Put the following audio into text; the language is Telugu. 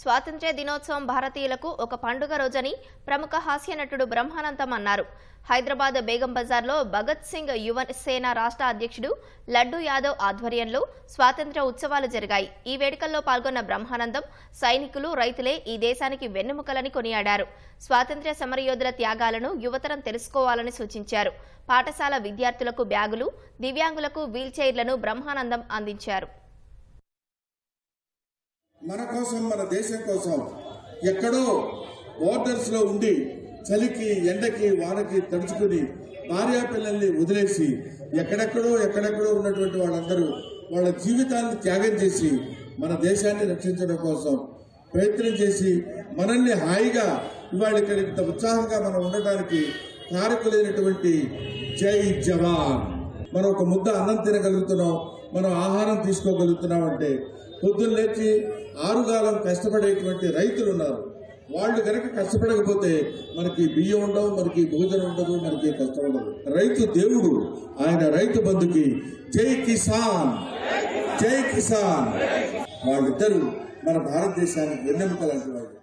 స్వాతంత్ర్య దినోత్సవం భారతీయులకు ఒక పండుగ రోజని ప్రముఖ హాస్య నటుడు బ్రహ్మానందం అన్నారు. హైదరాబాద్ బేగం బజార్లో భగత్ సింగ్ యువ సేన రాష్ట్ర అధ్యక్షుడు లడ్డూ యాదవ్ ఆధ్వర్యంలో స్వాతంత్ర్య ఉత్సవాలు జరిగాయి. ఈ వేడుకల్లో పాల్గొన్న బ్రహ్మానందం సైనికులు రైతులే ఈ దేశానికి వెన్నెముకలని కొనియాడారు. స్వాతంత్ర్య సమరయోధుల త్యాగాలను యువతరం తెలుసుకోవాలని సూచించారు. పాఠశాల విద్యార్థులకు బ్యాగులు దివ్యాంగులకు వీల్చైర్లను బ్రహ్మానందం అందించారు. మన కోసం మన దేశం కోసం ఎక్కడో బోర్డర్స్లో ఉండి చలికి ఎండకి వానకి తడుచుకుని భార్యా పిల్లల్ని వదిలేసి ఎక్కడెక్కడో ఎక్కడెక్కడో ఉన్నటువంటి వాళ్ళందరూ వాళ్ళ జీవితాన్ని త్యాగం చేసి మన దేశాన్ని రక్షించడం కోసం ప్రయత్నం చేసి మనల్ని హాయిగా ఇవాళ ఇక్కడ ఇంత ఉత్సాహంగా మనం ఉండటానికి కారకులైనటువంటి జై జవాన్. మనం ఒక ముద్ద అన్నం తినగలుగుతున్నాం. మనం ఆహారం తీసుకోగలుగుతున్నామంటే పొద్దున్న లేచి ఆరుగాలం కష్టపడేటువంటి రైతులు ఉన్నారు. వాళ్ళు కనుక కష్టపడకపోతే మనకి బియ్యం ఉండవు మనకి భోజనం ఉండదు మనకి కష్టం ఉండదు. రైతు దేవుడు ఆయన రైతు బంధుకి జై కిసాన్ జై కిసాన్. వాళ్ళిద్దరూ మన భారతదేశానికి వెన్నెముక లాంటి వాళ్ళు.